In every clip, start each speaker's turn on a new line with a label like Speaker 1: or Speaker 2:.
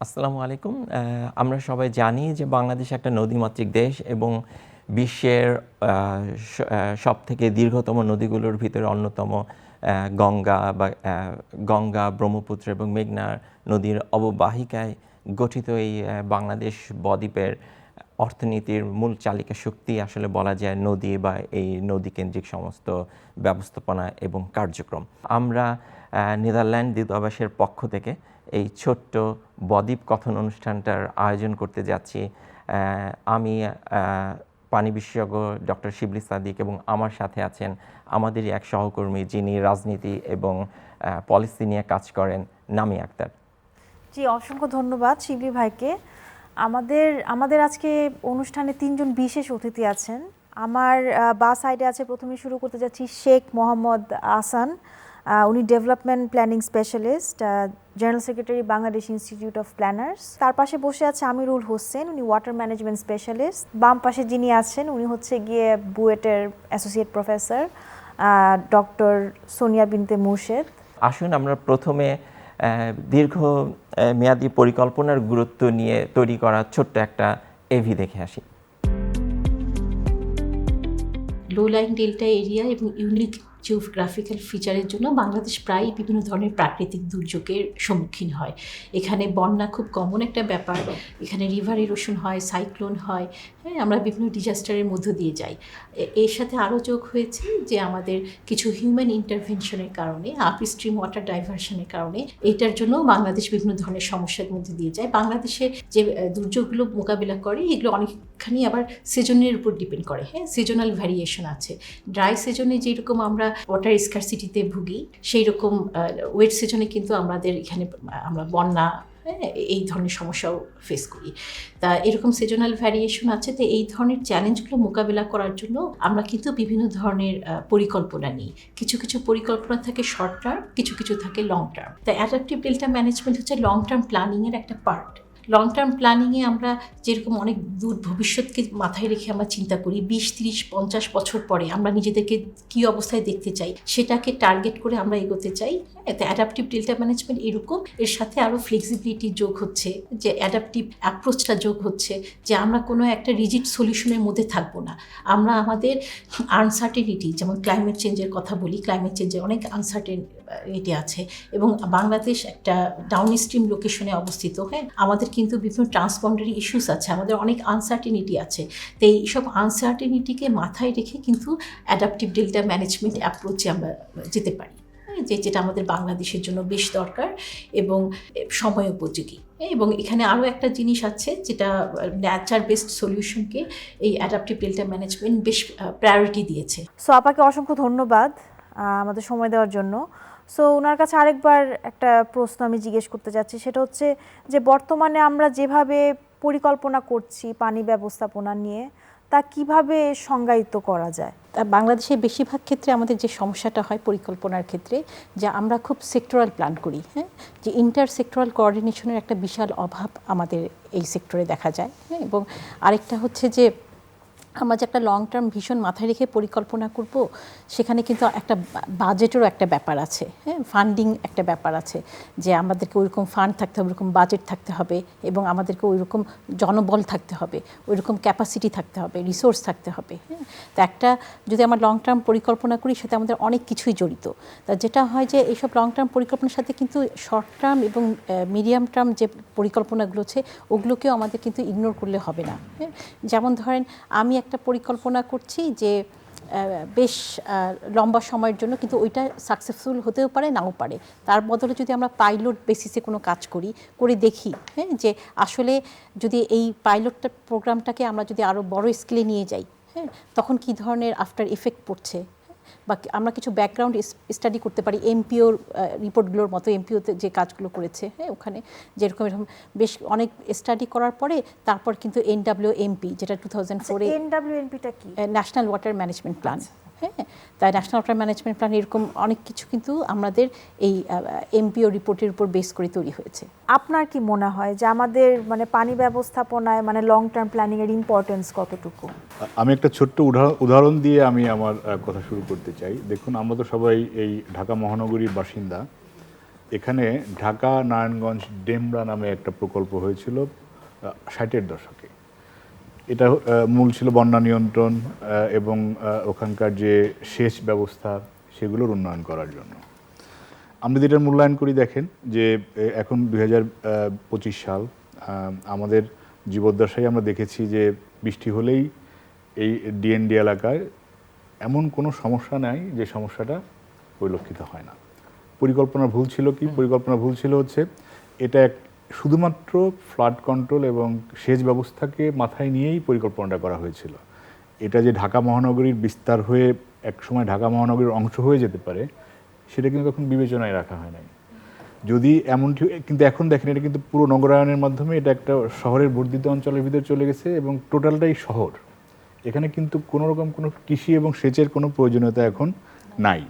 Speaker 1: আসসালামু আলাইকুম। আমরা সবাই জানি যে বাংলাদেশ একটা নদীমাতৃক দেশ এবং বিশ্বের সব থেকে দীর্ঘতম নদীগুলোর ভিতরে অন্যতম গঙ্গা বা গঙ্গা, ব্রহ্মপুত্র এবং মেঘনার নদীর অববাহিকায় গঠিত এই বাংলাদেশ বদ্বীপের অর্থনীতির মূল চালিকা শক্তি আসলে বলা যায় নদী বা এই নদী কেন্দ্রিক সমস্ত ব্যবস্থাপনা এবং কার্যক্রম। আমরা নেদারল্যান্ড দূতাবাসের পক্ষ থেকে এই ছোট্ট বদ্বীপ কথন অনুষ্ঠানটার আয়োজন করতে যাচ্ছি। আমি পানি বিশেষজ্ঞ ডক্টর শিবলি সাদিক এবং আমার সাথে আছেন আমাদেরই এক সহকর্মী যিনি রাজনীতি এবং পলিসি নিয়ে কাজ করেন নামি আক্তার।
Speaker 2: জি, অসংখ্য ধন্যবাদ শিবলি ভাইকে। আমাদের আমাদের আজকে অনুষ্ঠানে তিনজন বিশেষ অতিথি আছেন। আমার বা সাইডে আছে, প্রথমে শুরু করতে যাচ্ছি শেখ মোহাম্মদ আসান উনি development planning specialist general secretary Bangladesh institute of planners তার পাশে বসে আছে আমিরুল হোসেন উনি ওয়াটার ম্যানেজমেন্ট স্পেশালিস্ট বাম পাশে যিনি আছেন উনি হচ্ছে গিয়ে বুয়েটের associate professor doctor Sonia Binte Murshed.
Speaker 1: আসুন আমরা প্রথমে দীর্ঘ মেয়াদী পরিকল্পনার গুরুত্ব নিয়ে তৈরি করা ছোট্ট একটা এভি দেখে আসি।
Speaker 3: লো লাইন ডেল্টা এরিয়া এবং ইউনিক জিওগ্রাফিক্যাল ফিচারের জন্য বাংলাদেশ প্রায়ই বিভিন্ন ধরনের প্রাকৃতিক দুর্যোগের সম্মুখীন হয়। এখানে বন্যা খুব কমন একটা ব্যাপার। এখানে রিভার ইরোশন হয় সাইক্লোন হয় হ্যাঁ আমরা বিভিন্ন ডিজাস্টারের মধ্য দিয়ে যাই। এর সাথে আরও যোগ হয়েছে যে আমাদের কিছু হিউম্যান ইন্টারভেনশনের কারণে আপ স্ট্রিম ওয়াটার ডাইভারশনের কারণে, এটার জন্য বাংলাদেশ বিভিন্ন ধরনের সমস্যার মধ্যে দিয়ে যায়। বাংলাদেশে যে দুর্যোগগুলো মোকাবিলা করে, এগুলো অনেকখানি আবার সিজনের উপর ডিপেন্ড করে। হ্যাঁ সিজনাল ভ্যারিয়েশন আছে। ড্রাই সিজনে যেরকম আমরা ওয়াটার স্কারসিটিতে ভুগি সেই রকম ওয়েট সিজনে কিন্তু আমাদের এখানে, আমরা বন্যা হ্যাঁ, এই ধরনের সমস্যাও ফেস করি। তা এরকম সিজনাল ভ্যারিয়েশন আছে তো এই ধরনের চ্যালেঞ্জগুলো মোকাবিলা করার জন্য আমরা কিন্তু বিভিন্ন ধরনের পরিকল্পনা নিই। কিছু কিছু পরিকল্পনা থাকে শর্ট টার্ম কিছু কিছু থাকে লং টার্ম তা অ্যাডাপটিভ ডেল্টা ম্যানেজমেন্ট হচ্ছে লং টার্ম প্ল্যানিংয়ের একটা পার্ট লং টার্ম প্ল্যানিংয়ে আমরা যেরকম অনেক দূর ভবিষ্যৎকে মাথায় রেখে আমরা চিন্তা করি, বিশ, তিরিশ, পঞ্চাশ বছর পরে আমরা নিজেদেরকে কী অবস্থায় দেখতে চাই, সেটাকে টার্গেট করে আমরা এগোতে চাই। এতে অ্যাডাপটিভ ডেল্টা ম্যানেজমেন্ট এরকম, এর সাথে আরও ফ্লেক্সিবিলিটি যোগ হচ্ছে, যে অ্যাডাপটিভ অ্যাপ্রোচটা যোগ হচ্ছে, যে আমরা কোনো একটা রিজিড সলিউশনের মধ্যে থাকব না। আমরা আমাদের আনসার্টেনিটি যেমন ক্লাইমেট চেঞ্জের কথা বলি ক্লাইমেট চেঞ্জের অনেক আনসার্টেনিটি আছে। এবং বাংলাদেশ একটা ডাউন স্ট্রিম লোকেশনে অবস্থিত হ্যাঁ? আমাদের কিন্তু বিভিন্ন ট্রান্সপন্ডারি ইস্যুস আছে আমাদের অনেক আনসার্টেনিটি আছে। তো এইসব আনসার্টেনিটিকে মাথায় রেখে কিন্তু অ্যাডাপটিভ ডেল্টা ম্যানেজমেন্ট অ্যাপ্রোচে আমরা যেতে পারি হ্যাঁ, যে যেটা আমাদের বাংলাদেশের জন্য বেশ দরকার এবং সময় উপযোগী এবং এখানে আরও একটা জিনিস আছে যেটা ন্যাচার বেসড সলিউশনকে এই অ্যাডাপটিভ ডেল্টা ম্যানেজমেন্ট বেশ প্রায়োরিটি দিয়েছে।
Speaker 2: সো আপাকে অসংখ্য ধন্যবাদ আমাদের সময় দেওয়ার জন্য। সো ওনার কাছে আরেকবার একটা প্রশ্ন আমি জিজ্ঞেস করতে চাচ্ছি সেটা হচ্ছে যে, বর্তমানে আমরা যেভাবে পরিকল্পনা করছি পানি ব্যবস্থাপনা নিয়ে, তা কীভাবে সংজ্ঞায়িত করা যায়?
Speaker 3: তা বাংলাদেশের বেশিরভাগ ক্ষেত্রে আমাদের যে সমস্যাটা হয় পরিকল্পনার ক্ষেত্রে, যে আমরা খুব সেক্টরাল প্ল্যান করি হ্যাঁ? যে ইন্টার সেক্টরাল কোঅর্ডিনেশনের একটা বিশাল অভাব আমাদের এই সেক্টরে দেখা যায় হ্যাঁ? এবং আরেকটা হচ্ছে যে আমরা যে একটা লং টার্ম ভীষণ মাথায় রেখে পরিকল্পনা করব, সেখানে কিন্তু একটা বাজেটেরও একটা ব্যাপার আছে হ্যাঁ? ফান্ডিং একটা ব্যাপার আছে, যে আমাদেরকে ওইরকম ফান্ড থাকতে হবে, ওইরকম বাজেট থাকতে হবে, এবং আমাদেরকে ওইরকম জনবল থাকতে হবে, ওইরকম ক্যাপাসিটি থাকতে হবে রিসোর্স থাকতে হবে হ্যাঁ? তো একটা যদি আমরা লং টার্ম পরিকল্পনা করি সাথে আমাদের অনেক কিছুই জড়িত। তা যেটা হয় যে এইসব লং টার্ম পরিকল্পনার সাথে কিন্তু শর্ট টার্ম এবং মিডিয়াম টার্ম যে পরিকল্পনাগুলো আছে, ওগুলোকেও আমাদের কিন্তু ইগনোর করলে হবে না হ্যাঁ? যেমন ধরেন, আমি একটা পরিকল্পনা করছি যে বেশ লম্বা সময়ের জন্য, কিন্তু ওইটা সাকসেসফুল হতেও পারে, নাও পারে। তার বদলে যদি আমরা পাইলট বেসিসে কোনো কাজ করি, করে দেখি হ্যাঁ যে আসলে যদি এই পাইলটটা প্রোগ্রামটাকে আমরা যদি আরও বড় স্কেলে নিয়ে যাই হ্যাঁ তখন কি ধরনের আফটার ইফেক্ট পড়ছে? বা আমরা কিছু ব্যাকগ্রাউন্ড স্টাডি করতে পারি এমপিওর রিপোর্টগুলোর মতো এমপিওতে যে কাজগুলো করেছে হ্যাঁ ওখানে যেরকম এরকম বেশ অনেক স্টাডি করার পরে তারপর কিন্তু এনডাব্লিউ এমপি যেটা টু থাউজেন্ড ফোরে
Speaker 2: এনডাব্লিউ এমপিটা কি?
Speaker 3: ন্যাশনাল ওয়াটার ম্যানেজমেন্ট প্ল্যান হ্যাঁ তাই ন্যাশনাল ওয়াটার ম্যানেজমেন্ট প্ল্যান এরকম অনেক কিছু কিন্তু আমাদের এই এমপিও রিপোর্টের উপর বেস করে তৈরি হয়েছে।
Speaker 2: আপনার কি মনে হয় যে আমাদের মানে পানি ব্যবস্থাপনায় মানে লং টার্ম প্ল্যানিং এর ইম্পর্টেন্স কতটুকু?
Speaker 4: আমি একটা ছোট্ট উদাহরণ- উদাহরণ দিয়ে আমি আমার কথা শুরু করতে চাই। দেখুন আমরা তো সবাই এই ঢাকা মহানগরীর বাসিন্দা। এখানে ঢাকা নারায়ণগঞ্জ ডেমরা নামে একটা প্রকল্প হয়েছিল ষাটের দশকে। এটা মূল ছিল বন্যা নিয়ন্ত্রণ এবং ওখানকার যে সেচ ব্যবস্থা সেগুলোর উন্নয়ন করার জন্য। আমরা যেটা মূল্যায়ন করি দেখেন যে এখন দুই হাজার পঁচিশ সাল আমাদের জীবদ্দশায় আমরা দেখেছি যে বৃষ্টি হলেই এই ডিএনডি এলাকায় এমন কোনো সমস্যা নাই যে সমস্যাটা পরিলক্ষিত হয় না। পরিকল্পনা ভুল ছিল কি? পরিকল্পনা ভুল ছিল হচ্ছে এটা এক শুধুমাত্র ফ্লাড কন্ট্রোল এবং সেচ ব্যবস্থাকে মাথায় নিয়েই পরিকল্পনাটা করা হয়েছিল। এটা যে ঢাকা মহানগরীর বিস্তার হয়ে একসময় ঢাকা মহানগরীর অংশ হয়ে যেতে পারে, সেটা কিন্তু তখন বিবেচনায় রাখা হয় নাই। যদি এমনটি, কিন্তু এখন দেখেন এটা কিন্তু পুরো নগরায়নের মাধ্যমে এটা একটা শহরের বর্ধিত অঞ্চলের ভিতরে চলে গেছে এবং টোটালটাই শহর। এখানে কিন্তু কোনো রকম কোনো কৃষি এবং সেচের কোনো প্রয়োজনীয়তা এখন নাই।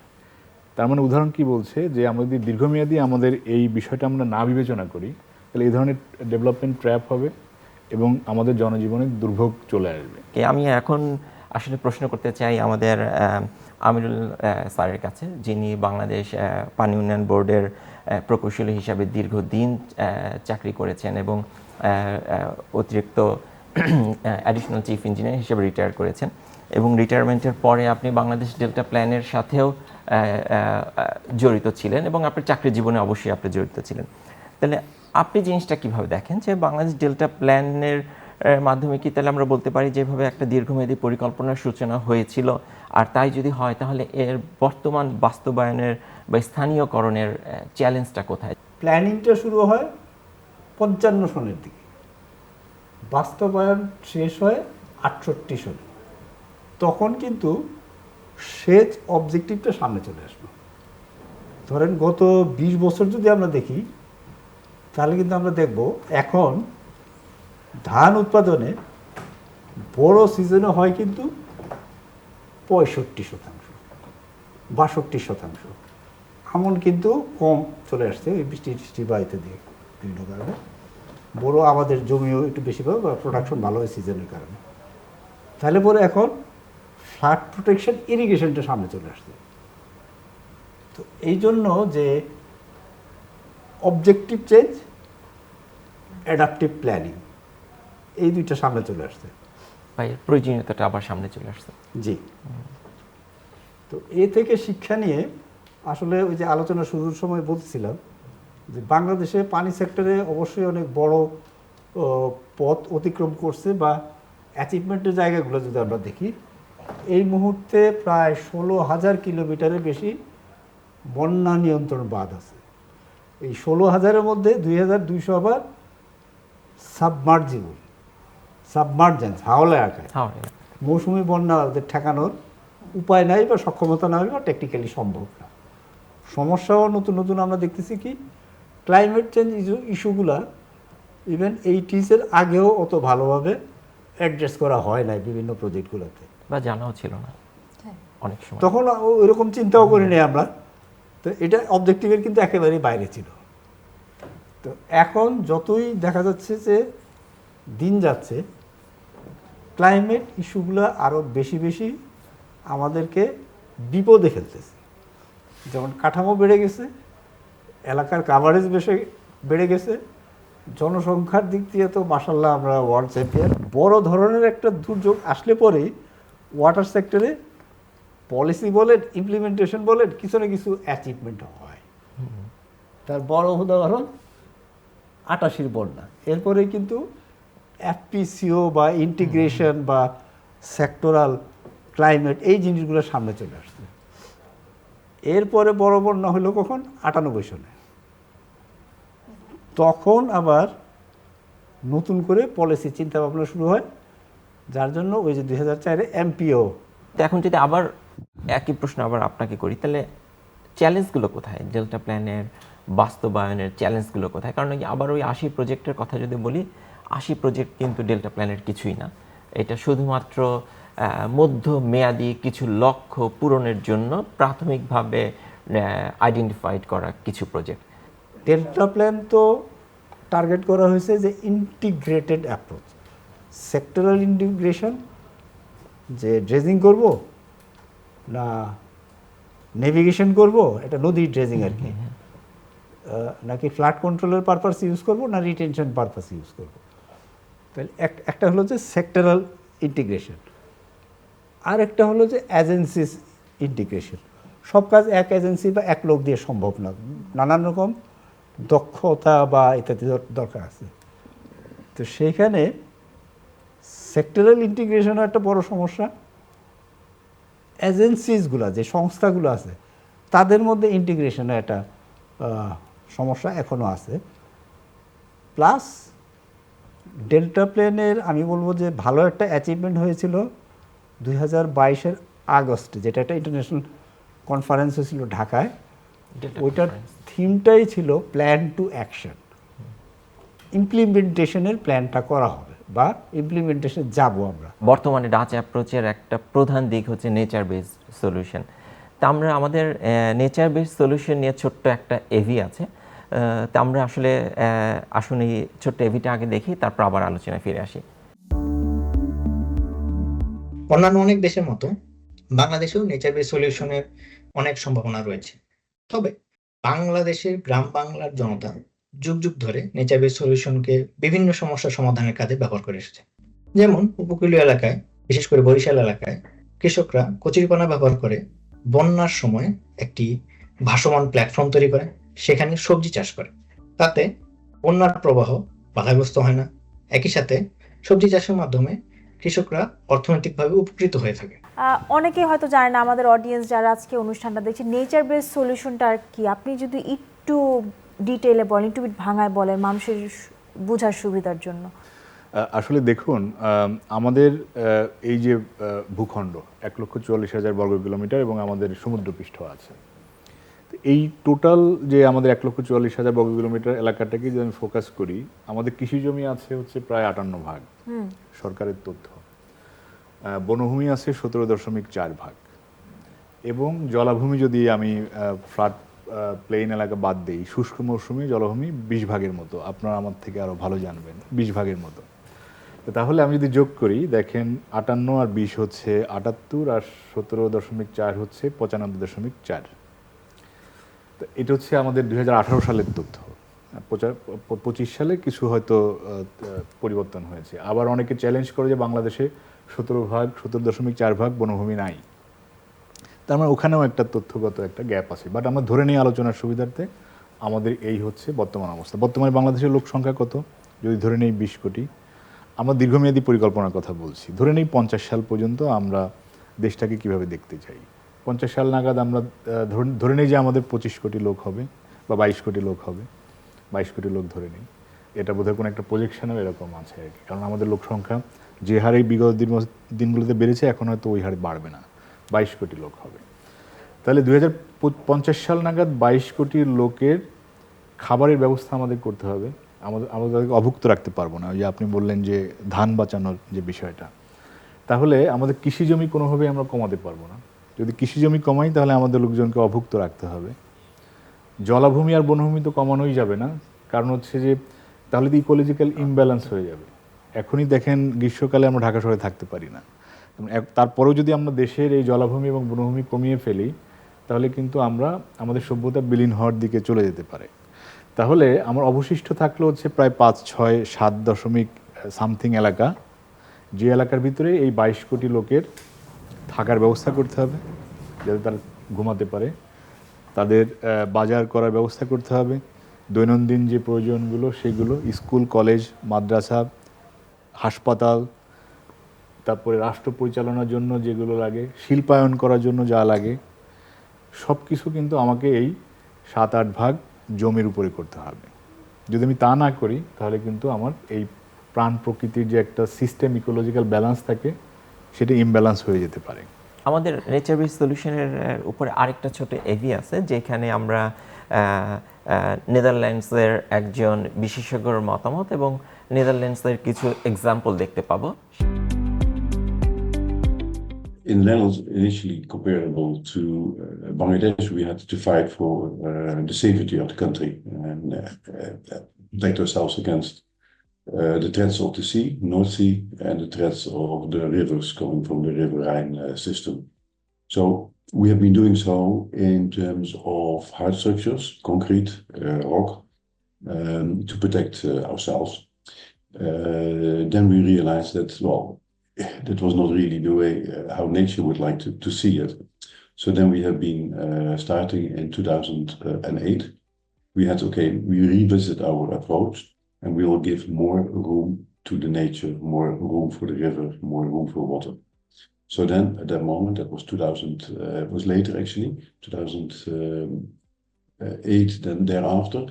Speaker 4: তার মানে উদাহরণ কি বলছে? যে যদি দীর্ঘমেয়াদী আমাদের এই বিষয়টা আমরা না বিবেচনা করি তাহলে এই ধরনের ডেভেলপমেন্ট ট্র্যাপ হবে এবং আমাদের জনজীবনে দুর্ভোগ চলে আসবে।
Speaker 1: আমি এখন আসলে প্রশ্ন করতে চাই আমাদের আমিরুল স্যারের কাছে, যিনি বাংলাদেশ পানি উন্নয়ন বোর্ডের প্রকৌশলী হিসাবে দীর্ঘদিন চাকরি করেছেন এবং অতিরিক্ত অ্যাডিশনাল চিফ ইঞ্জিনিয়ার হিসেবে রিটায়ার করেছেন এবং রিটায়ারমেন্টের পরে আপনি বাংলাদেশ ডেল্টা প্ল্যানের সাথেও জড়িত ছিলেন এবং আপনার চাকরি জীবনে অবশ্যই আপনি জড়িত ছিলেন। তাহলে আপনি জিনিসটা কীভাবে দেখেন যে বাংলাদেশ ডেল্টা প্ল্যানের মাধ্যমে কি তাহলে আমরা বলতে পারি যেভাবে একটা দীর্ঘমেয়াদী পরিকল্পনার সূচনা হয়েছিল? আর তাই যদি হয় তাহলে এর বর্তমান বাস্তবায়নের বা স্থানীয়করণের চ্যালেঞ্জটা কোথায়?
Speaker 5: প্ল্যানিংটা শুরু হয় পঞ্চান্ন সনের দিকে। বাস্তবায়ন শেষ হয় আটষট্টি সনে। তখন কিন্তু সেচ অবজেক্টিভটা সামনে চলে আসলো। ধরেন গত বিশ বছর যদি আমরা দেখি তাহলে কিন্তু আমরা দেখব এখন ধান উৎপাদনে বড় সিজনে হয় কিন্তু পঁয়ষট্টি শতাংশ, বাষট্টি শতাংশ। আমন কিন্তু কম চলে আসছে, এই বৃষ্টি টিষ্টি বা ইত্যাদি বিভিন্ন কারণে। বড় আমাদের জমিও একটু বেশি পাবে, বা প্রোডাকশন ভালো হয় সিজনের কারণে। তাহলে পরে এখন ফ্লাড প্রোটেকশন ইরিগেশনটা সামনে চলে আসছে। তো এই জন্য যে অবজেক্টিভ চেঞ্জ অ্যাডাপটিভ প্ল্যানিং এই দুইটা সামনে চলে আসছে।
Speaker 1: এর প্রয়োজনীয়তাটা আবার সামনে চলে আসছে।
Speaker 5: জি। তো এ থেকে শিক্ষা নিয়ে আসলে ওই যে আলোচনা শুরুর সময় বলছিলাম যে বাংলাদেশে পানি সেক্টরে অবশ্যই অনেক বড় পথ অতিক্রম করছে বা অ্যাচিভমেন্টের জায়গাগুলো যদি আমরা দেখি এই মুহূর্তে প্রায় ষোলো হাজার কিলোমিটারের বেশি বন্যা নিয়ন্ত্রণ বাঁধ আছে। এই ষোলো হাজারের মধ্যে দুই হাজার দুইশো আবার সাবমার্জিবল সাবমার্জেন্স হাওলা এলাকায়
Speaker 1: হ্যাঁ
Speaker 5: মৌসুমি বন্যা ওদের ঠেকানোর উপায় নাই বা সক্ষমতা নাই বা টেকনিক্যালি সম্ভব না। সমস্যাও নতুন নতুন আমরা দেখতেছি কি ক্লাইমেট চেঞ্জ ইস্যু ইস্যুগুলা ইভেন এইটিসের আগেও অত ভালোভাবে অ্যাড্রেস করা হয় নাই বিভিন্ন প্রজেক্টগুলোতে
Speaker 1: বা জানাও ছিল না। অনেক সময়।
Speaker 5: তখন ওইরকম চিন্তাও করিনি আমরা। তো এটা অবজেক্টিভের কিন্তু একেবারেই বাইরে ছিল। তো এখন যতই দেখা যাচ্ছে যে দিন যাচ্ছে ক্লাইমেট ইস্যুগুলো আরও বেশি বেশি আমাদেরকে বিপদে ফেলতেছে। যেমন কাঠামো বেড়ে গেছে, এলাকার কাভারেজ বেশি বেড়ে গেছে, জনসংখ্যার দিক দিয়ে তো মাসাল্লাহ আমরা ওয়ার্ল্ড চ্যাম্পিয়ন বড় ধরনের একটা দুর্যোগ আসলে পরেই ওয়াটার সেক্টরে পলিসি বলেন ইমপ্লিমেন্টেশন বলেন কিছু না কিছু অ্যাচিভমেন্ট হয়। তার বড় উদাহরণ আটাশির বন্যা। এরপরে কিন্তু এফপিসিও বা ইন্টিগ্রেশন বা সেক্টরাল ক্লাইমেট এই জিনিসগুলো সামনে চলে আসছে। এরপরে বড় বন্যা হলো কখন? আটানব্বই সনে। তখন আবার নতুন করে পলিসি চিন্তা ভাবনা শুরু হয় যার জন্য ওই যে দুই হাজার চারে এমপিও
Speaker 1: এখন যদি আবার একই প্রশ্ন আবার আপনাকে করি। তাহলে চ্যালেঞ্জগুলো কোথায়? ডেল্টা প্ল্যানের বাস্তবায়নের চ্যালেঞ্জগুলো কোথায়? কারণ আবার ওই আশি প্রজেক্টের কথা যদি বলি, আশি প্রজেক্ট কিন্তু ডেল্টা প্ল্যানের কিছুই না। এটা শুধুমাত্র মধ্য মেয়াদি কিছু লক্ষ্য পূরণের জন্য প্রাথমিকভাবে আইডেন্টিফাইড করা কিছু প্রজেক্ট
Speaker 5: ডেল্টা প্ল্যান তো টার্গেট করা হয়েছে যে ইন্টিগ্রেটেড অ্যাপ্রোচ সেক্টরাল ইন্টিগ্রেশন যে ড্রেজিং করব না নেভিগেশন করব এটা নদী ড্রেজিং আর কি। নাকি ফ্ল্যাট কন্ট্রোলের পারপাস ইউজ করব না রিটেনশন পারপাস ইউজ করব? তাহলে এক- একটা হলো যে সেক্টরাল ইন্টিগ্রেশন আর একটা হলো যে এজেন্সিস ইন্টিগ্রেশন সব কাজ এক এজেন্সি বা এক লোক দিয়ে সম্ভব না নানান রকম দক্ষতা বা ইত্যাদি দরকার আছে। তো সেইখানে সেক্টরাল ইন্টিগ্রেশনও একটা বড় সমস্যা। এজেন্সিসগুলো যে সংস্থাগুলো আছে তাদের মধ্যে ইন্টিগ্রেশনের একটা সমস্যা এখনও আছে। প্লাস ডেল্টা প্লেনের আমি বলব যে ভালো একটা অ্যাচিভমেন্ট হয়েছিল দুই হাজার বাইশের আগস্টে যেটা একটা ইন্টারন্যাশনাল কনফারেন্স হয়েছিল ঢাকায়। ওইটার থিমটাই ছিল প্ল্যান টু অ্যাকশন ইমপ্লিমেন্টেশনের প্ল্যানটা করা হবে। বা ইমপ্লিমেন্টেশনে যাব আমরা।
Speaker 1: বর্তমানে ডাচ অ্যাপ্রোচের একটা প্রধান দিক হচ্ছে নেচার বেসড সলিউশন তা আমরা আমাদের নেচার বেসড সলিউশন নিয়ে ছোট্ট একটা এভি আছে। তা আমরা আসলে আসুন এই ছোট্ট এভিটা আগে দেখি তারপর আবার আলোচনায় ফিরে আসি।
Speaker 6: অন্যান্য অনেক দেশের মতো বাংলাদেশেও নেচার বেস সলিউশনের অনেক সম্ভাবনা রয়েছে। তবে বাংলাদেশের গ্রাম বাংলার জনতা যুগ যুগ ধরে নেচার বেস সলিউশনকে বিভিন্ন সমস্যা সমাধানের কাজে ব্যবহার করে এসেছে। যেমন উপকূলীয় এলাকায়, বিশেষ করে বরিশাল এলাকায়, কৃষকরা কচুরিপানা ব্যবহার করে বন্যার সময় একটি ভাসমান প্ল্যাটফর্ম তৈরি করে, সেখানে সবজি চাষ করে। তাতে বন্যার প্রবাহ বাধাগ্রস্ত হয় না। একই সাথে সবজি চাষের মাধ্যমে কৃষকরা অর্থনৈতিকভাবে উপকৃত হয়ে থাকে।
Speaker 2: অনেকে হয়তো জানে না, আমাদের অডিয়েন্স যারা আজকে অনুষ্ঠানটা দেখছে নেচার বেস সলিউশনটা আর কি? আপনি যদি একটু ডিটেইলে বলেন একটু ভাঙায় বলেন মানুষের বোঝার সুবিধার জন্য।
Speaker 4: আসলে দেখুন আম, আমাদের এই যে ভূখণ্ড এক লক্ষ চুয়াল্লিশ হাজার বর্গ কিলোমিটার এবং আমাদের সমুদ্রপৃষ্ঠ আছে। এই টোটাল যে আমাদের এক লক্ষ চুয়াল্লিশ হাজার বর্গ কিলোমিটার এলাকাটাকে যদি আমি ফোকাস করি আমাদের কৃষি জমি আছে হচ্ছে প্রায় আটান্ন ভাগ সরকারের তথ্য। বনভূমি আছে সতেরো দশমিক চার ভাগ। এবং জলাভূমি যদি আমি ফ্ল্যাট প্লেন এলাকা বাদ দিই, শুষ্ক মৌসুমে জলভূমি বিশ ভাগের মতো। আপনারা আমার থেকে আরও ভালো জানবেন, বিশ ভাগের মতো। তাহলে আমি যদি যোগ করি, দেখেন আটান্ন আর বিশ হচ্ছে আটাত্তর আর সতেরো দশমিক চার হচ্ছে পঁচানব্বই দশমিক চার। তো এটা হচ্ছে আমাদের দুই হাজার আঠারো সালের তথ্য। পঁচিশ সালে কিছু হয়তো পরিবর্তন হয়েছে। আবার অনেকে চ্যালেঞ্জ করে যে বাংলাদেশে সতেরো ভাগ, সতেরো দশমিক চার ভাগ বনভূমি নাই। তার মানে ওখানেও একটা তথ্যগত একটা গ্যাপ আছে। বাট আমরা ধরে নিই আলোচনার সুবিধার্থে, আমাদের এই হচ্ছে বর্তমান অবস্থা। বর্তমানে বাংলাদেশের লোক সংখ্যা কত? যদি ধরে নেই বিশ কোটি। আমরা দীর্ঘমেয়াদী পরিকল্পনার কথা বলছি। ধরে নেই পঞ্চাশ সাল পর্যন্ত আমরা দেশটাকে কীভাবে দেখতে চাই? পঞ্চাশ সাল নাগাদ আমরা ধরে- নেই যে আমাদের পঁচিশ কোটি লোক হবে বা বাইশ কোটি লোক হবে। বাইশ কোটি লোক ধরে নেই। এটা বোধহয় কোনো একটা প্রজেকশনও এরকম আছে আর কি। কারণ আমাদের লোক সংখ্যা যে হারে বিগত দিন দিনগুলোতে বেড়েছে, এখন হয়তো ওই হারে বাড়বে না। বাইশ কোটি লোক হবে। তাহলে দুই পঞ্চাশ সাল নাগাদ বাইশ কোটি লোকের খাবারের ব্যবস্থা আমাদের করতে হবে। আমাদের, আমরা তাদেরকে অভুক্ত রাখতে পারব না। ওই যে আপনি বললেন যে ধান বাঁচানোর যে বিষয়টা। তাহলে আমাদের কৃষি জমি কোনোভাবেই আমরা কমাতে পারব না। যদি কৃষি জমি কমাই, তাহলে আমাদের লোকজনকে অভুক্ত রাখতে হবে। জলাভূমি আর বনভূমি তো কমানোই যাবে না। কারণ হচ্ছে যে, তাহলে তো ইকোলজিক্যাল ইমব্যালেন্স হয়ে যাবে। এখনই দেখেন গ্রীষ্মকালে আমরা ঢাকা শহরে থাকতে পারি না। তারপরেও যদি আমরা দেশের এই জলাভূমি এবং বনভূমি কমিয়ে ফেলি, তাহলে কিন্তু আমরা আমাদের সভ্যতা বিলীন হওয়ার দিকে চলে যেতে পারে। তাহলে আমার অবশিষ্ট থাকল হচ্ছে প্রায় পাঁচ, ছয়, সাত দশমিক সামথিং এলাকা। যে এলাকার ভিতরে এই বাইশ কোটি লোকের থাকার ব্যবস্থা করতে হবে, যাতে তারা ঘুমাতে পারে। তাদের বাজার করার ব্যবস্থা করতে হবে। দৈনন্দিন যে প্রয়োজনগুলো, সেগুলো স্কুল, কলেজ, মাদ্রাসা, হাসপাতাল তারপরে রাষ্ট্র পরিচালনার জন্য যেগুলো লাগে, শিল্পায়ন করার জন্য যা লাগে সব কিছু কিন্তু আমাকে এই সাত আট ভাগ জমির উপরে করতে হবে। যদি আমি তা না করি, তাহলে কিন্তু আমার এই প্রাণ প্রকৃতির যে একটা সিস্টেম ইকোলজিক্যাল ব্যালেন্স থাকে, সেটা ইমব্যালেন্স হয়ে যেতে পারে।
Speaker 1: আমাদের নেচার সলিউশনের উপরে আরেকটা ছোট এভি আছে, যেখানে আমরা নেদারল্যান্ডসের একজন বিশেষজ্ঞর মতামত এবং নেদারল্যান্ডসের কিছু এক্সাম্পল দেখতে পাবো।
Speaker 7: In the Netherlands initially comparable to uh, Bangladesh, we had to fight for uh, the safety of the country and uh, uh, protect ourselves against uh, the threats of the sea, North Sea, and the threats of the rivers coming from the River Rhine uh, system. So we have been doing so in terms of hard structures, concrete, rock, um, to protect ourselves. Then we realized that, well, that was not really the way uh, how nature would like to, to see it. So then we have been uh, starting in 2008. We had, okay, we revisit our approach and we will give more room to the nature, more room for the river, more room for water. So then at that moment, that was 2000, uh, it was later actually, 2008, then thereafter,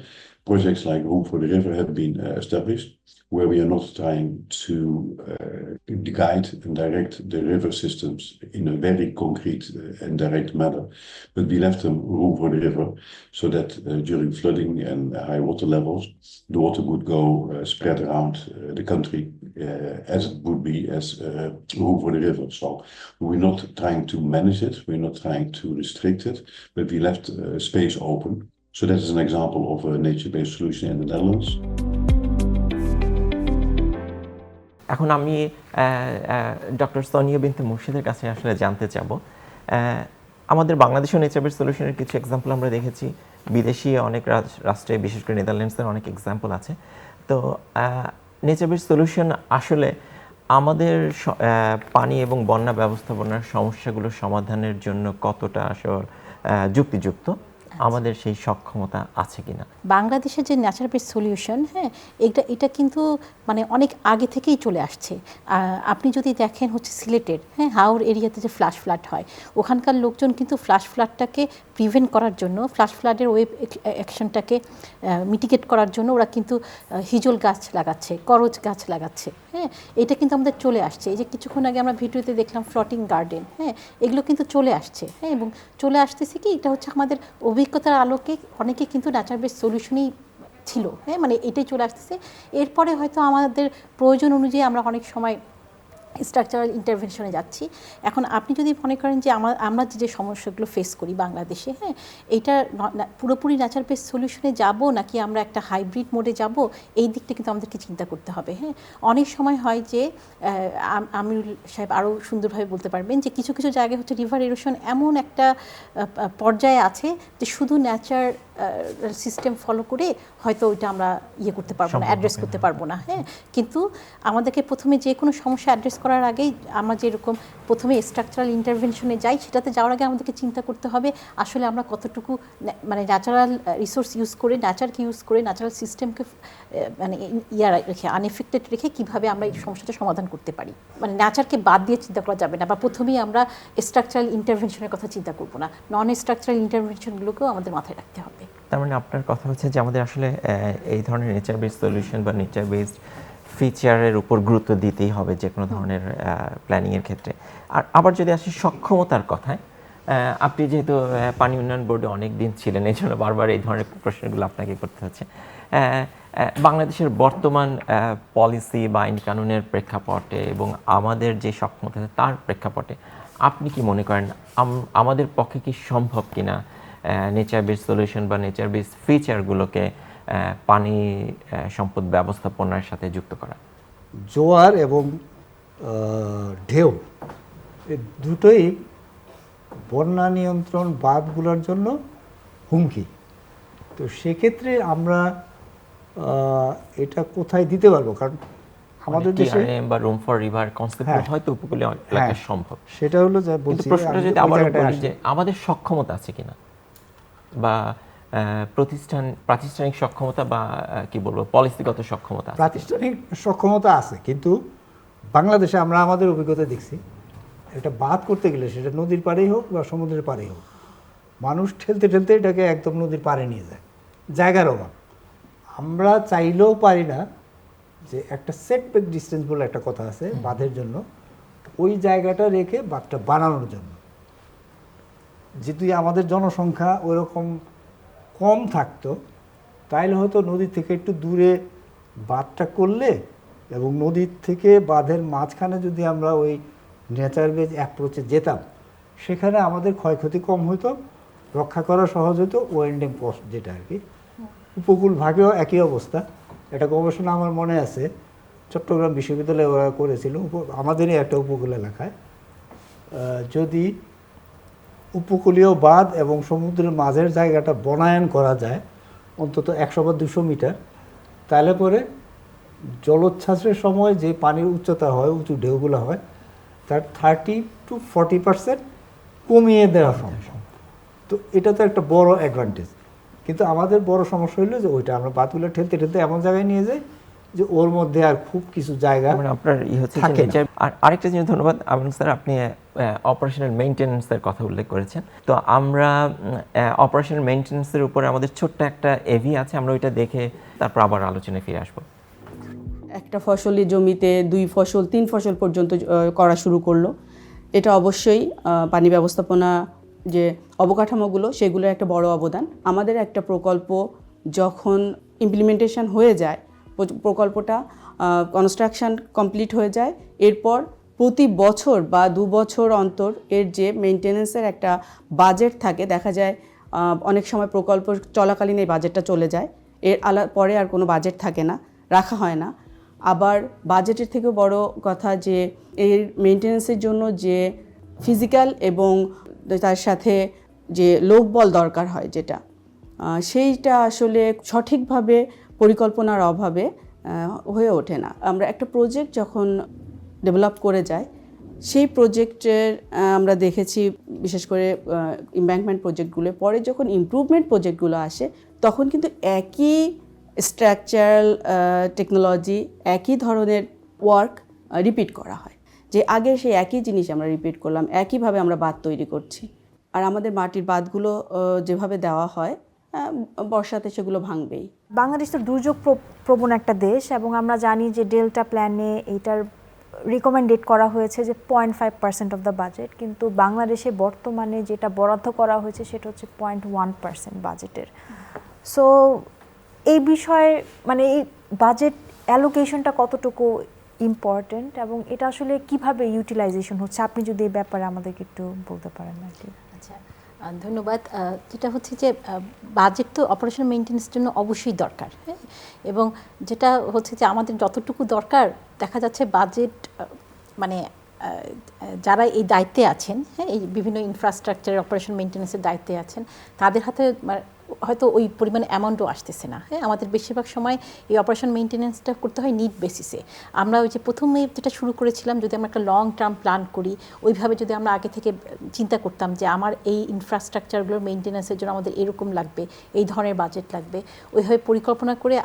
Speaker 7: projects like Room for the River have been uh, established, where we are not trying to uh, guide and direct the river systems in a very concrete uh, and direct manner, but we left them room for the river so that during flooding and high water levels, the water would go spread around the country as it would be as room for the river. So we're not trying to manage it, we're not trying to restrict it, but we left space open. So that is an example of a nature-based solution in the Netherlands.
Speaker 1: এখন আমি doctor Sonia বিনতে মুর্শিদের কাছে আসলে জানতে চাব। আমাদের বাংলাদেশেও নেচার সলিউশনের কিছু এক্সাম্পল আমরা দেখেছি। বিদেশি অনেক রাষ্ট্রে, বিশেষ করে নেদারল্যান্ডসের অনেক এক্সাম্পল আছে। তো নেচার সলিউশন আসলে আমাদের পানি এবং বন্যা ব্যবস্থাপনার সমস্যাগুলো সমাধানের জন্য কতটা আসল যুক্তিযুক্ত? আমাদের সেই সক্ষমতা আছে কিনা?
Speaker 3: বাংলাদেশের যে ন্যাচার বেস সলিউশন হ্যাঁ এটা এটা কিন্তু মানে অনেক আগে থেকেই চলে আসছে। আপনি যদি দেখেন হচ্ছে সিলেটের হ্যাঁ হাওর এরিয়াতে যে ফ্লাশ ফ্লাড হয় ওখানকার লোকজন কিন্তু ফ্লাশ ফ্লাডটাকে প্রিভেন্ট করার জন্য ফ্লাশ ফ্লাডের ওয়েব অ্যাকশনটাকে মিটিগেট করার জন্য ওরা কিন্তু হিজল গাছ লাগাচ্ছে করজ গাছ লাগাচ্ছে। হ্যাঁ এটা কিন্তু আমাদের চলে আসছে। এই যে কিছুক্ষণ আগে আমরা ভিডিওতে দেখলাম ফ্লটিং গার্ডেন হ্যাঁ এগুলো কিন্তু চলে আসছে হ্যাঁ এবং চলে আসতেছে কি, এটা হচ্ছে আমাদের অভিজ্ঞতার আলোকে অনেকে কিন্তু ন্যাচার বেস সলিউশনই ছিল হ্যাঁ মানে এটাই চলে আসতেছে। এরপরে হয়তো আমাদের প্রয়োজন অনুযায়ী আমরা অনেক সময় স্ট্রাকচারাল ইন্টারভেনশনে যাচ্ছি। এখন আপনি যদি মনে করেন যে আমার আমরা যে সমস্যাগুলো ফেস করি বাংলাদেশে হ্যাঁ এটা পুরোপুরি ন্যাচার বেস সলিউশনে যাব নাকি আমরা একটা হাইব্রিড মোডে যাব, এই দিকটা কিন্তু আমাদেরকে চিন্তা করতে হবে হ্যাঁ। অনেক সময় হয় যে আমিরুল সাহেব আরও সুন্দরভাবে বলতে পারবেন যে, কিছু কিছু জায়গায় হচ্ছে রিভার এরোশন এমন একটা পর্যায়ে আছে যে, শুধু ন্যাচার সিস্টেম ফলো করে হয়তো ওইটা আমরা ইয়ে করতে পারব না অ্যাড্রেস করতে পারব না হ্যাঁ। কিন্তু আমাদেরকে প্রথমে যে কোনো সমস্যা অ্যাড্রেস করার আগেই আমরা যেরকম প্রথমে স্ট্রাকচারাল ইন্টারভেনশনে যাই সেটাতে যাওয়ার আগে আমাদেরকে চিন্তা করতে হবে আসলে আমরা কতটুকু মানে ন্যাচারাল রিসোর্স ইউজ করে ন্যাচারকে ইউজ করে ন্যাচারাল সিস্টেমকে মানে ইয়া রেখে আনএফেক্টেড রেখে কীভাবে আমরা এই সমস্যাটা সমাধান করতে পারি? মানে ন্যাচারকে বাদ দিয়ে চিন্তা করা যাবে না বা প্রথমেই আমরা স্ট্রাকচারাল ইন্টারভেনশনের কথা চিন্তা করব না। নন স্ট্রাকচারাল ইন্টারভেনশনগুলোকেও আমাদের মাথায় রাখতে হবে।
Speaker 1: তার মানে আপনার কথা হচ্ছে যে আমাদের আসলে এই ধরনের নেচার বেসড সলিউশন বা নেচার বেসড ফিচারের উপর গুরুত্ব দিতেই হবে যে কোনো ধরনের প্ল্যানিংয়ের ক্ষেত্রে। আর আবার যদি আসি সক্ষমতার কথায় আপনি যেহেতু পানি উন্নয়ন বোর্ডে অনেক দিন ছিলেন এই জন্য বারবার এই ধরনের প্রশ্নগুলো আপনাকে করতে হচ্ছে। বাংলাদেশের বর্তমান পলিসি বা আইন কানুনের প্রেক্ষাপটে এবং আমাদের যে সক্ষমতা তার প্রেক্ষাপটে আপনি কি মনে করেন আমাদের পক্ষে কি সম্ভব কিনা নেচার বেস সলিউশন বা নেচার বেস ফিচারগুলোকে পানি সম্পদ ব্যবস্থাপনার সাথে যুক্ত করা?
Speaker 5: জোয়ার এবং ঢেউ দুটোই বন্যা নিয়ন্ত্রণ বাঁধগুলোর জন্য হুমকি। তো সেক্ষেত্রে আমরা এটা কোথায় দিতে পারব? কারণ আমাদের দেশে
Speaker 1: বা রুম ফর রিভার কনসেপ্ট
Speaker 5: হ্যাঁ।
Speaker 1: হয়তো উপকূলীয় এলাকায়
Speaker 5: হ্যাঁ,
Speaker 1: সম্ভব।
Speaker 5: সেটা হলো যা বলছি
Speaker 1: প্রশ্নটা যদি আবার। যে আমাদের সক্ষমতা আছে কিনা? বা প্রতিষ্ঠান প্রাতিষ্ঠানিক সক্ষমতা বা কি বলব পলিসিগত সক্ষমতা আছে
Speaker 5: প্রাতিষ্ঠানিক সক্ষমতা আছে কিন্তু বাংলাদেশে আমরা আমাদের অভিজ্ঞতা দেখছি এটা বাদ করতে গেলে সেটা নদীর পাড়েই হোক বা সমুদ্রের পাড়েই হোক মানুষ ঠেলতে ঠেলতে এটাকে একদম নদীর পাড়ে নিয়ে যায়। জায়গার অভাব। আমরা চাইলেও পারি না যে একটা সেটব্যাক ডিস্টেন্স বলে একটা কথা আছে বাঁধের জন্য ওই জায়গাটা রেখে বাঁধটা বানানোর জন্য। যেহেতু আমাদের জনসংখ্যা ওইরকম কম থাকতো তাইলে হয়তো নদী থেকে একটু দূরে বাঁধটা করলে এবং নদীর থেকে বাঁধের মাঝখানে যদি আমরা ওই নেচার বেজ অ্যাপ্রোচে যেতাম সেখানে আমাদের ক্ষয়ক্ষতি কম হতো রক্ষা করা সহজ হতো ওয়েন্ডিং কস্ট যেটা আর কি। উপকূল ভাগেও একই অবস্থা। এটা গবেষণা আমার মনে আছে, চট্টগ্রাম বিশ্ববিদ্যালয়ে ওরা করেছিল। আমাদেরই একটা উপকূল এলাকায়। যদি উপকূলীয় বাঁধ এবং সমুদ্রের মাঝের জায়গাটা বনায়ন করা যায়, অন্তত একশো বা দুশো মিটার, তাহলে পরে জলোচ্ছ্বাসের সময় যে পানির উচ্চতা হয়, উঁচু ঢেউগুলো হয়, তার থার্টি টু ফর্টি পার্সেন্ট কমিয়ে দেওয়া সম্ভব। তো এটা তো একটা বড় অ্যাডভান্টেজ কিন্তু আমাদের বড় সমস্যা হলো যে ওইটা আমরা বাতগুলো ঠেলতে ঠেলতে এমন জায়গায় নিয়ে যাই যে ওর মধ্যে আর খুব কিছু জায়গা
Speaker 1: মানে আপনার ই হচ্ছে
Speaker 5: থাকে
Speaker 1: আর আরেকটা জিনিস ধন্যবাদ আমিন স্যার আপনি অপারেশনাল মেনটেন্যান্সের কথা উল্লেখ করেছেন। তো আমরা অপারেশনাল মেনটেন্যান্সের উপরে আমাদের ছোট্ট একটা এভি আছে আমরা ওইটা দেখে তারপর আবার আলোচনায় ফিরে আসব।
Speaker 8: একটা ফসলি জমিতে দুই ফসল তিন ফসল পর্যন্ত করা শুরু করল। এটা অবশ্যই পানি ব্যবস্থাপনা যে অবকাঠামোগুলো, সেগুলোর একটা বড় অবদান। আমাদের একটা প্রকল্প যখন ইমপ্লিমেন্টেশন হয়ে যায় প্র- প্রকল্পটা কনস্ট্রাকশন কমপ্লিট হয়ে যায়, এরপর প্রতি বছর বা দু বছর অন্তর এর যে মেনটেনেন্সের একটা বাজেট থাকে, দেখা যায় অনেক সময় প্রকল্প চলাকালীন এই বাজেটটা চলে যায়, এর আলা, পরে আর কোনো বাজেট থাকে না, রাখা হয় না। আবার বাজেটের থেকেও বড় কথা যে, এর মেনটেন্যান্সের জন্য যে ফিজিক্যাল এবং তার সাথে যে লোকবল দরকার হয় যেটা সেইটা আসলে সঠিকভাবে পরিকল্পনার অভাবে হয়ে ওঠে না। আমরা একটা প্রজেক্ট যখন ডেভেলপ করে যাই, সেই প্রজেক্টের আমরা দেখেছি বিশেষ করে ইম্ব্যাঙ্কমেন্ট প্রজেক্টগুলো পরে যখন ইমপ্রুভমেন্ট প্রজেক্টগুলো আসে, তখন কিন্তু একই স্ট্রাকচারাল টেকনোলজি একই ধরনের ওয়ার্ক রিপিট করা হয়। যে আগে সেই একই জিনিস আমরা রিপিট করলাম একইভাবে আমরা বাঁধ তৈরি করছি। আর আমাদের মাটির বাঁধগুলো আহ, যেভাবে দেওয়া হয় বর্ষাতে সেগুলো ভাঙবেই।
Speaker 2: বাংলাদেশ তো দুর্যোগ প্র- প্রবণ একটা দেশ এবং আমরা জানি যে ডেল্টা প্ল্যানে এইটার রিকমেন্ডেড করা হয়েছে যে point five percent of the budget কিন্তু বাংলাদেশে বর্তমানে যেটা বরাদ্দ করা হয়েছে সেটা হচ্ছে পয়েন্ট ওয়ান পার্সেন্ট বাজেটের সো এই বিষয়ে মানে এই বাজেট অ্যালোকেশনটা কতটুকু ইম্পর্টেন্ট এবং এটা আসলে কীভাবে ইউটিলাইজেশন হচ্ছে? আপনি যদি এই ব্যাপারে আমাদেরকে একটু বলতে পারেন আর কি।
Speaker 3: আচ্ছা ধন্যবাদ। যেটা হচ্ছে যে বাজেট তো অপারেশন মেনটেন্যান্সের জন্য অবশ্যই দরকার হ্যাঁ? এবং যেটা হচ্ছে যে, আমাদের যতটুকু দরকার, দেখা যাচ্ছে বাজেট মানে যারা এই দায়িত্বে আছেন হ্যাঁ এই বিভিন্ন ইনফ্রাস্ট্রাকচার অপারেশন মেনটেন্যান্সের দায়িত্বে আছেন, তাদের হাতে মানে হয়তো ওই পরিমাণে অ্যামাউন্টও আসতেছে না। হ্যাঁ আমাদের বেশিরভাগ সময় এই অপারেশন মেনটেনেন্সটা করতে হয় নিড বেসিসে আমরা ওই যে প্রথমে যেটা শুরু করেছিলাম, যদি আমরা একটা লং টার্ম প্ল্যান করি, ওইভাবে যদি আমরা আগে থেকে চিন্তা করতাম যে আমার এই ইনফ্রাস্ট্রাকচারগুলোর মেনটেন্যান্সের জন্য আমাদের এরকম লাগবে, এই ধরনের বাজেট লাগবে, ওইভাবে পরিকল্পনা করে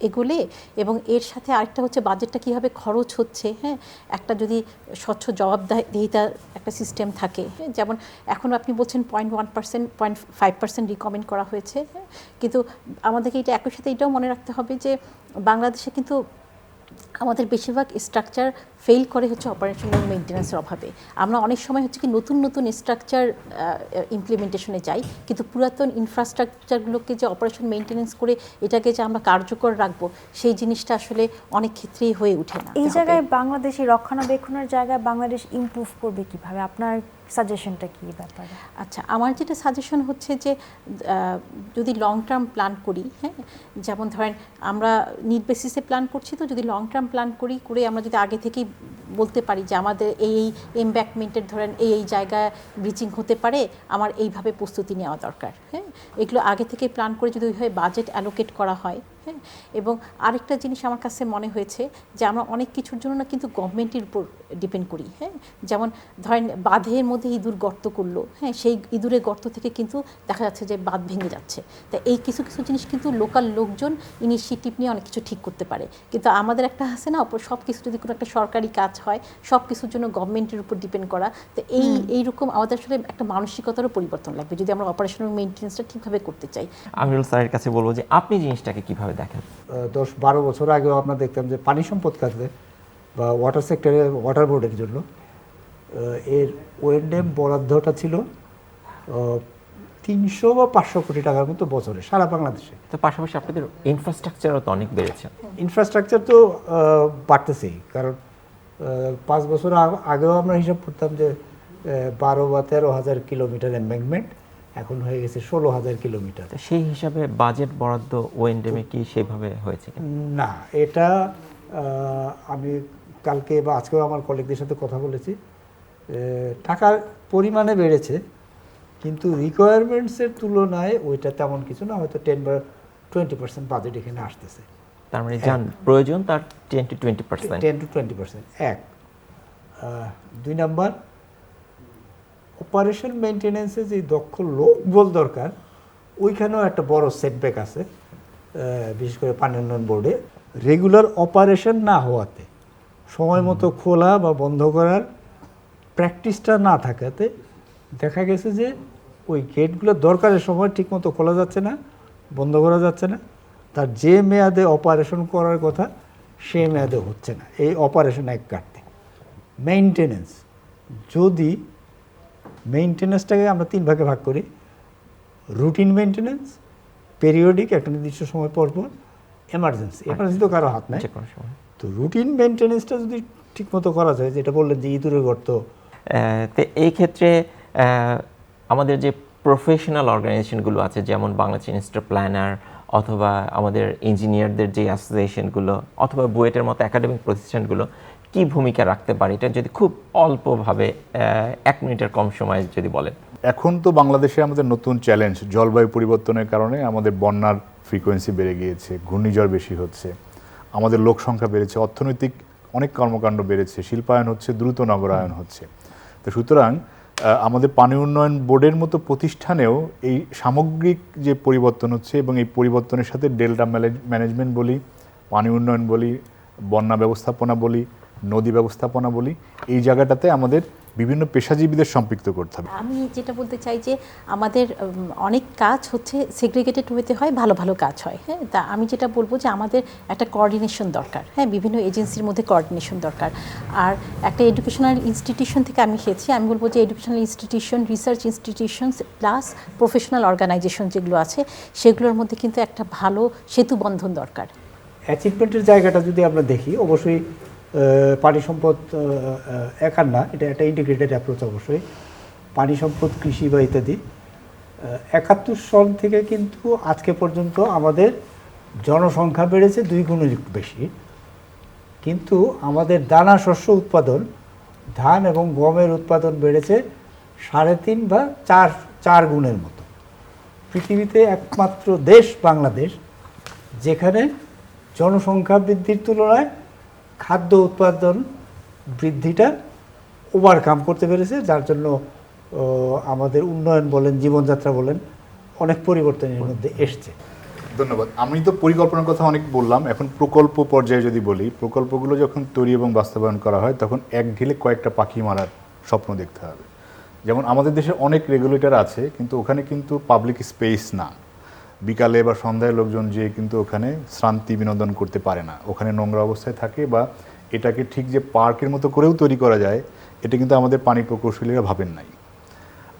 Speaker 3: এগোলে এবং এর সাথে আরেকটা হচ্ছে বাজেটটা কীভাবে খরচ হচ্ছে হ্যাঁ? একটা যদি স্বচ্ছ জবাবদাহিতা একটা সিস্টেম থাকে হ্যাঁ? যেমন এখন আপনি বলছেন point one percent point five percent recommend করা হয়েছে হ্যাঁ? কিন্তু আমাদেরকে এটা একই সাথে এটাও মনে রাখতে হবে যে বাংলাদেশে কিন্তু আমাদের বেশিরভাগ স্ট্রাকচার ফেল করে হচ্ছে অপারেশনাল মেনটেন্যান্সের অভাবে। আমরা অনেক সময় হচ্ছে কি নতুন নতুন স্ট্রাকচার ইমপ্লিমেন্টেশনে যাই কিন্তু পুরাতন ইনফ্রাস্ট্রাকচারগুলোকে যে অপারেশন মেনটেন্যান্স করে এটাকে যে আমরা কার্যকর রাখব সেই জিনিসটা আসলে অনেক ক্ষেত্রেই হয়ে ওঠে না।
Speaker 2: এই জায়গায় বাংলাদেশি রক্ষণাবেক্ষণের জায়গায় বাংলাদেশ ইমপ্রুভ করবে কীভাবে? আপনার সাজেশনটা কি ব্যাপারে?
Speaker 3: আচ্ছা আমার যেটা সাজেশন হচ্ছে যে যদি লং টার্ম প্ল্যান করি হ্যাঁ? যেমন ধরেন, আমরা নিট বেসিসে প্ল্যান করছি তো, যদি লং টার্ম প্ল্যান করি, করে আমরা যদি আগে থেকেই বলতে পারি যে, আমাদের এই এই এমব্যাকমেন্টের ধরেন, এই এই জায়গায় ব্রিচিং হতে পারে, আমার এইভাবে প্রস্তুতি নেওয়া দরকার হ্যাঁ? এগুলো আগে থেকে প্ল্যান করে যদি ওইভাবে বাজেট অ্যালোকেট করা হয় হ্যাঁ এবং আরেকটা জিনিস আমার কাছে মনে হয়েছে যে আমরা অনেক কিছুর জন্য না কিন্তু গভর্নমেন্টের উপর ডিপেন্ড করি হ্যাঁ? যেমন ধরেন বাঁধের মধ্যে ইঁদুর গর্ত করল হ্যাঁ? সেই ইঁদুরের গর্ত থেকে কিন্তু দেখা যাচ্ছে যে বাঁধ ভেঙে যাচ্ছে। তা এই কিছু কিছু জিনিস কিন্তু লোকাল লোকজন ইনিশিয়েটিভ নিয়ে অনেক কিছু ঠিক করতে পারে। কিন্তু আমাদের একটা আছে না অপর সব কিছু যদি কোনো একটা সরকারি কাজ হয় সব কিছুর জন্য গভর্নমেন্টের উপর ডিপেন্ড করা। তো এই এইরকম আমাদের আসলে একটা মানসিকতারও পরিবর্তন লাগবে যদি আমরা অপারেশনাল মেনটেন্সটা ঠিকভাবে করতে চাই।
Speaker 1: আমিরুল স্যারের কাছে বলব যে আপনি জিনিসটাকে কীভাবে দেখেন।
Speaker 5: দশ বারো বছর আগেও আমরা দেখতাম যে পানি সম্পদ খাতে বা ওয়াটার সেক্টরে ওয়াটার বোর্ডের জন্য এর ওয়েন্ডেম বরাদ্দটা ছিল তিনশো বা পাঁচশো কোটি টাকার মতো বছরে সারা বাংলাদেশে।
Speaker 1: তো পাশাপাশি আপনাদের ইনফ্রাস্ট্রাকচারও তো অনেক বেড়েছে।
Speaker 5: ইনফ্রাস্ট্রাকচার তো বাড়তেছেই কারণ পাঁচ বছর আগ- আগেও আমরা হিসাব করতাম যে বারো বা তেরো হাজার কিলোমিটার এম্বাঙ্কমেন্ট এখন হয়ে গেছে ষোলো হাজার কিলোমিটার।
Speaker 1: সেই হিসাবে বাজেট বরাদ্দ ওএনডেমে কি সেভাবে হয়েছে
Speaker 5: না এটা আমি কালকে বা আজকেও আমার কলিগদের সাথে কথা বলেছি। টাকার পরিমাণে বেড়েছে কিন্তু রিকোয়ারমেন্টসের তুলনায় ওইটা তেমন কিছু না হয়তো টেন বা টোয়েন্টি পার্সেন্ট বাজেট এখানে আসতেছে।
Speaker 1: তার মানে যান প্রয়োজন তার ten to twenty percent
Speaker 5: ten to twenty percent এক। দুই নাম্বার অপারেশন মেনটেন্যান্সে যে দক্ষ লোকবল দরকার ওইখানেও একটা বড় সেটব্যাক আছে বিশেষ করে পানি উন্নয়ন বোর্ডে। রেগুলার অপারেশন না হওয়াতে সময় মতো খোলা বা বন্ধ করার প্র্যাকটিসটা না থাকাতে দেখা গেছে যে ওই গেটগুলো দরকারের সময় ঠিকমতো খোলা যাচ্ছে না বন্ধ করা যাচ্ছে না। তার যে মেয়াদে অপারেশন করার কথা সে মেয়াদে হচ্ছে না। এই অপারেশন এক কাটতে মেইনটেনেন্স যদি মেইনটেনেন্সটাকে আমরা তিন ভাগে ভাগ করি। রুটিন মেইনটেনেন্স পেরিওডিক একটা নির্দিষ্ট সময় পর পর এমার্জেন্সি এমার্জেন্সি তো কারও হাত নাই। তো রুটিন মেনটেনেন্সটা যদি ঠিকমতো করা যায় যেটা বললেন যে ইঁদুরের গর্ত।
Speaker 1: তো এই ক্ষেত্রে আমাদের যে প্রফেশনাল অর্গানাইজেশনগুলো আছে যেমন বাংলাদেশ ইনস্টার প্ল্যানার অথবা আমাদের ইঞ্জিনিয়ারদের যে অ্যাসোসিয়েশনগুলো অথবা বুয়েটের মতো একাডেমিক প্রতিষ্ঠানগুলো কি ভূমিকা রাখতে পারে? এটা যদি খুব অল্পভাবে এক মিনিটের কম সময়ে যদি বলেন।
Speaker 4: এখন তো বাংলাদেশে আমাদের নতুন চ্যালেঞ্জ জলবায়ু পরিবর্তনের কারণে আমাদের বন্যার ফ্রিকোয়েন্সি বেড়ে গিয়েছে, ঘূর্ণিঝড় বেশি হচ্ছে, আমাদের লোক সংখ্যা বেড়েছে, অর্থনৈতিক অনেক কর্মকাণ্ড বেড়েছে, শিল্পায়ন হচ্ছে, দ্রুত নগরায়ন হচ্ছে। তো সুতরাং আমাদের পানি উন্নয়ন বোর্ডের মতো প্রতিষ্ঠানেও এই সামগ্রিক যে পরিবর্তন হচ্ছে এবং এই পরিবর্তনের সাথে ডেল্টা ম্যানেজমেন্ট বলি, পানি উন্নয়ন বলি, বন্যা ব্যবস্থাপনা বলি নদী ব্যবস্থাপনা বলি এই জায়গাটাতে আমাদের বিভিন্ন পেশাজীবীদের সম্পৃক্ত করতে হবে।
Speaker 3: আমি যেটা বলতে চাই যে আমাদের অনেক কাজ হচ্ছে সেগ্রিগেটেড ওয়েতে হয় ভালো ভালো কাজ হয় হ্যাঁ? তা আমি যেটা বলব যে আমাদের একটা কোঅর্ডিনেশন দরকার হ্যাঁ? বিভিন্ন এজেন্সির মধ্যে কোঅর্ডিনেশন দরকার। আর একটা এডুকেশনাল ইনস্টিটিউশন থেকে আমি খেয়েছি আমি বলব যে educational institution research institutions plus professional organisation যেগুলো আছে সেগুলোর মধ্যে কিন্তু একটা ভালো সেতু বন্ধন দরকার
Speaker 5: অ্যাচিভমেন্টের জায়গাটা যদি আমরা দেখি অবশ্যই পানি সম্পদ একার না, এটা একটা ইন্টিগ্রেটেড অ্যাপ্রোচ অবশ্যই। পানি সম্পদ, কৃষি বা ইত্যাদি। একাত্তর সন থেকে কিন্তু আজকে পর্যন্ত আমাদের জনসংখ্যা বেড়েছে দুই একটু বেশি। কিন্তু আমাদের দানা শস্য উৎপাদন, ধান এবং গমের উৎপাদন বেড়েছে সাড়ে তিন বা চার চার গুণের মতো। পৃথিবীতে একমাত্র দেশ বাংলাদেশ, যেখানে জনসংখ্যা বৃদ্ধির তুলনায় খাদ্য উৎপাদন বৃদ্ধিটা ওভারকাম করতে পেরেছে, যার জন্য আমাদের উন্নয়ন বলেন, জীবনযাত্রা বলেন, অনেক পরিবর্তনের মধ্যে এসছে।
Speaker 4: ধন্যবাদ। আমি তো পরিকল্পনার কথা অনেক বললাম, এখন প্রকল্প পর্যায়ে যদি বলি, প্রকল্পগুলো যখন তৈরি এবং বাস্তবায়ন করা হয়, তখন এক ঢিলে কয়েকটা পাখি মারার স্বপ্ন দেখতে হবে। যেমন আমাদের দেশে অনেক রেগুলেটর আছে, কিন্তু ওখানে কিন্তু পাবলিক স্পেস না। বিকালে বা সন্ধ্যায় লোকজন যেয়ে কিন্তু ওখানে শ্রান্তি বিনোদন করতে পারে না। ওখানে নোংরা অবস্থায় থাকে বা এটাকে ঠিক যে পার্কের মতো করেও তৈরি করা যায়, এটা কিন্তু আমাদের পানি প্রকৌশলীরা ভাবেন নাই।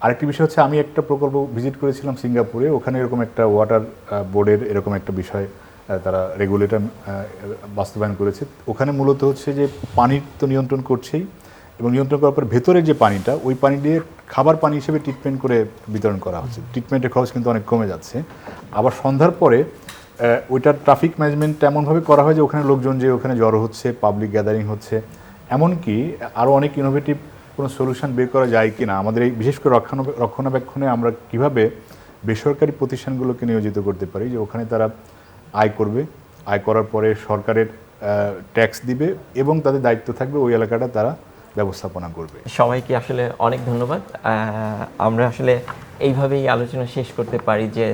Speaker 4: আরেকটি বিষয় হচ্ছে, আমি একটা প্রকল্প ভিজিট করেছিলাম সিঙ্গাপুরে, ওখানে এরকম একটা ওয়াটার বোর্ডের এরকম একটা বিষয় তারা রেগুলেটর বাস্তবায়ন করেছে। ওখানে মূলত হচ্ছে যে পানির তো নিয়ন্ত্রণ করছেই এবং নিয়ন্ত্রণ করার পর ভেতরের যে পানিটা, ওই পানি দিয়ে খাবার পানি হিসেবে ট্রিটমেন্ট করে বিতরণ করা হচ্ছে। ট্রিটমেন্টের খরচ কিন্তু অনেক কমে যাচ্ছে। আবার সন্ধ্যার পরে ওইটার ট্রাফিক ম্যানেজমেন্ট এমনভাবে করা হয় যে ওখানে লোকজন যে ওখানে জড়ো হচ্ছে পাবলিক গ্যাদারিং হচ্ছে। এমনকি আরও অনেক ইনোভেটিভ কোনো সলিউশন বের করা যায় কি না আমাদের এই বিশেষ করে রক্ষণাবে- রক্ষণাবেক্ষণে আমরা কীভাবে বেসরকারি প্রতিষ্ঠানগুলোকে নিয়োজিত করতে পারি যে ওখানে তারা আয় করবে, আয় করার পরে সরকারের ট্যাক্স দিবে এবং তাদের দায়িত্ব থাকবে ওই এলাকাটা তারা ব্যবস্থাপনা করবে।
Speaker 1: সবাইকে আসলে অনেক ধন্যবাদ। আমরা আসলে এইভাবেই আলোচনা শেষ করতে পারি যে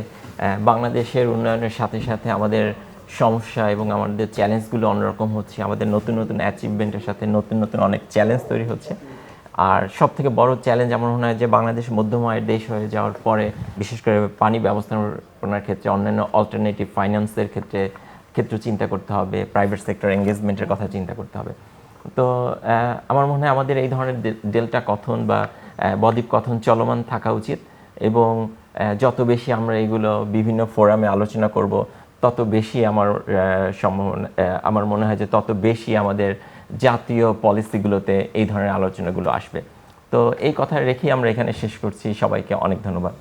Speaker 1: বাংলাদেশের উন্নয়নের সাথে সাথে আমাদের সমস্যা এবং আমাদের চ্যালেঞ্জগুলো অন্যরকম হচ্ছে। আমাদের নতুন নতুন অ্যাচিভমেন্টের সাথে নতুন নতুন অনেক চ্যালেঞ্জ তৈরি হচ্ছে। আর সব থেকে বড় চ্যালেঞ্জ আমার মনে হয় যে, বাংলাদেশ মধ্যম আয়ের দেশ হয়ে যাওয়ার পরে, বিশেষ করে পানি ব্যবস্থাপনার ক্ষেত্রে, অন্যান্য অল্টারনেটিভ ফাইন্যান্সের ক্ষেত্রে ক্ষেত্রে চিন্তা করতে হবে প্রাইভেট সেক্টর এঙ্গেজমেন্টের কথা চিন্তা করতে হবে। তো আমার মনে হয় আমাদের এই ধরনের ডেল্টা কথন বা বদ্বীপ কথন চলমান থাকা উচিত এবং যত বেশি আমরা এগুলো বিভিন্ন ফোরামে আলোচনা করব, তত বেশি আমার সম্ভাবনা আমার মনে হয় যে তত বেশি আমাদের জাতীয় পলিসিগুলোতে এই ধরনের আলোচনাগুলো আসবে। তো, এই কথা রেখেই আমরা এখানে শেষ করছি। সবাইকে অনেক ধন্যবাদ।